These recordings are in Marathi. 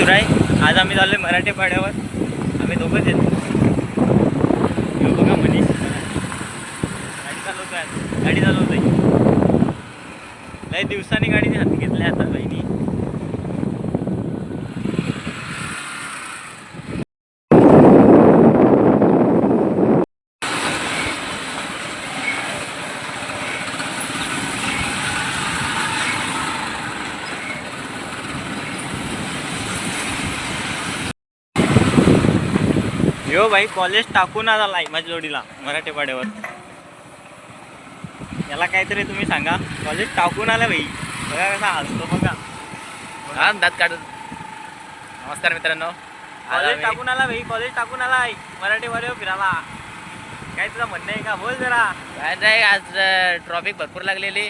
शिवराय. आज आम्ही चाललोय मराठी पाड्यावर. आम्ही दोघंच येतो. येऊ बघा मनीष. गाडी चालवतो आज. गाडी चालवतो आहे लय दिवसांनी गाडीने हात घेतल्या आता बहिणी. यो भाई कॉलेज टाकून आला लाय माझ्या जोडीला मराठी पाड्यावर. याला काहीतरी तुम्ही सांगा. कॉलेज टाकून आला भाई. बघा कसा हसतो बघा. हा दात काढून. नमस्कार मित्रांनो. कॉलेज टाकून आला भाई कॉलेज टाकून आलाय मराठी पाड्यावर फिरायला. काय तुझं म्हणणं आहे का? बोल जरा. काय नाही आज ट्रॉफिक भरपूर लागलेली.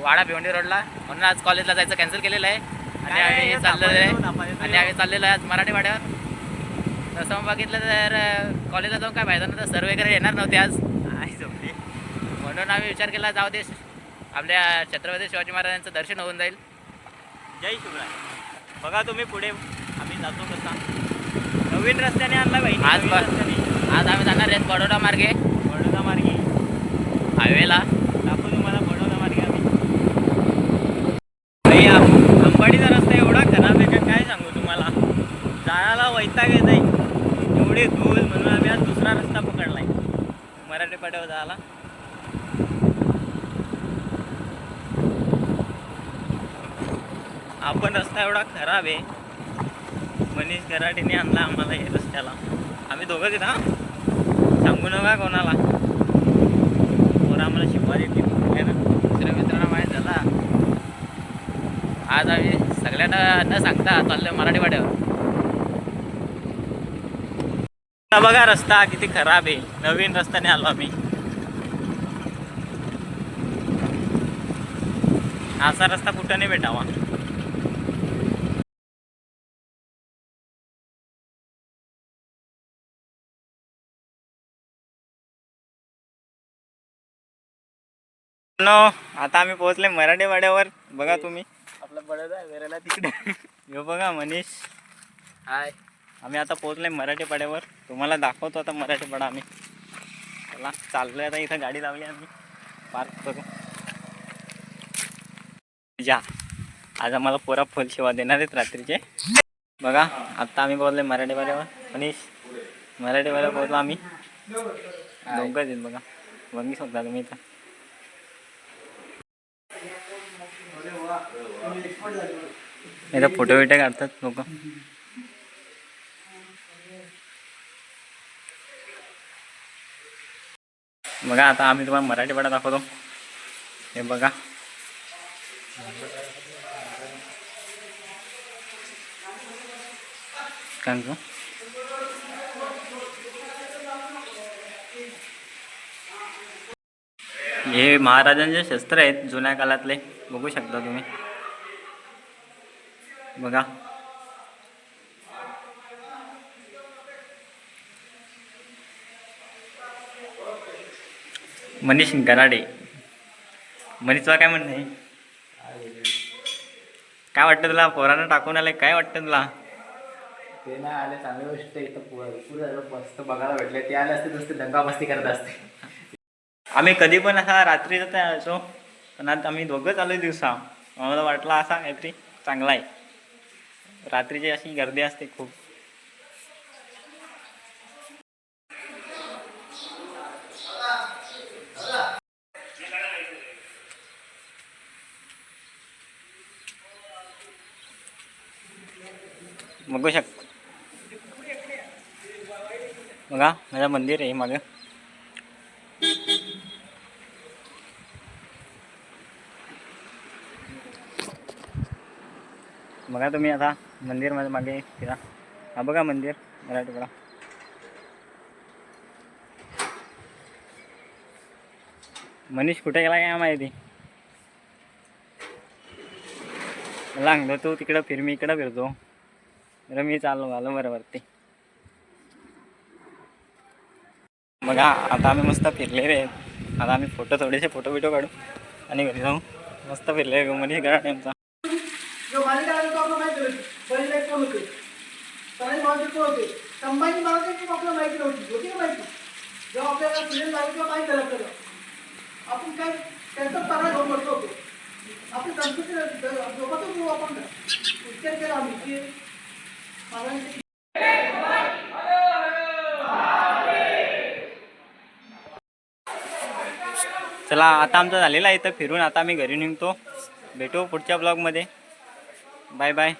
वाडा भिवंडी रोडला. म्हणून आज कॉलेजला जायचं कॅन्सल केलेलं आहे. आणि आम्ही चाललेलो आहे. आणि आम्ही चाललेलो आहे आज मराठी वाड्यावर तसं मग बघितलं तर कॉलेजला जाऊन काय फायदा नव्हता सर वगैरे येणार नव्हते आज. आई जमली म्हणून आम्ही विचार केला जाऊ दे. आपल्या छत्रपती शिवाजी महाराजांचं दर्शन होऊन जाईल. जय शिवराय. बघा तुम्ही पुढे आम्ही जातो कसा. नवीन रस्त्याने आणला भाई आज आज आम्ही जाणार आहेत बडोदा मार्गे. बडोदा मार्गी. हायवेला दाखवू तुम्हाला बडोदा मार्गे आम्ही भाई आम- अंबाडीचा रस्ता एवढा खराब आहे का काय सांगू तुम्हाला जायला वैताग येत आहे एवढी धूळ म्हणून दुसरा रस्ता पकडलाय. मराठी पाट्यावर झाला. आपण रस्ता एवढा खराब आहे. मनीष कराटीने आणला आम्हाला हे रस्त्याला. आम्ही दोघंच आहेत हा. सांगू नका कोणाला. पोरं आम्हाला शिकवा देतील आहे ना? दुसऱ्या मित्रांना माहीत झाला. आज आम्ही सगळ्यांना न सांगता चाललोय मराठी वाड्यावर बघा रस्ता किती खराब आहे. नवीन रस्त्याने आलो आम्ही. असा रस्ता कुठं नाही भेटावा. नो आता आम्ही पोहोचले मराठी वाड्यावर बघा तुम्ही. आपला बडोदा वेरेला तिकडे. ह्यो बघा मनीष. हाय. आम्ही आता पोहोचले मराठी पाड्यावर तुम्हाला दाखवतो आता मराठी पाडा आम्ही. चला चाललोय आता इथं गाडी लावली आम्ही. पार्क करू जा. आज आम्हाला पोरा फुल सेवा देणार आहेत रात्रीचे. बघा आता आम्ही बोलले मराठी पाड्यावर मनीष मराठी पाड्यावर पोहोचलो आम्ही. दोघंच आहेत बघा. बघू शकता तुम्ही इथं. इथं फोटो बिटो काढतात लोक. बघा आता आम्ही तुम्हाला मराठी पाडा दाखवतो. हे बघा. काय सांगतो? हे महाराजांचे शस्त्र आहेत जुन्या काळातले. बघू शकता तुम्ही. बघा. मनीष गराडे मनीषचं काय म्हणणं आहे? काय वाटतं तुला? पोरानं टाकून आलंय काय वाटतं तुला? ते नाही आले चांगली गोष्ट इथं मस्त बघायला भेटले. ते आले असते नुसते दंगा मस्ती करत असते. आम्ही कधी पण असा रात्री जाता यायचो पण आता आम्ही दोघंच आलो दिवसा. आम्हाला वाटला असा काहीतरी चांगला आहे. रात्रीची अशी गर्दी असते खूप. बघू शक बघा माझं मंदिर आहे मागं बघा तुम्ही आता मंदिर माझ्या मागे फिरा हा बघा मंदिर मराठीकडा मनीष कुठे गेला काय माहिती मला सांगतो तू तिकडं फिर मी इकडं फिरतो बरं मी चाललो आलो बरं ते. बघा आता आम्ही मस्त फिरलेले रे. आता आम्ही फोटो थोडेसे फोटो बिटो काढू आणि घरी जाऊ. मस्त फिरले मध्ये करा टाइमचा आपण काय त्यांचा होतो. आपली संस्कृती आपण केला आम्ही. की चला आता आमचा झालेला आहे तर फिरून. आता मी घरी निघतो. भेटू पुढच्या ब्लॉगमध्ये बाय बाय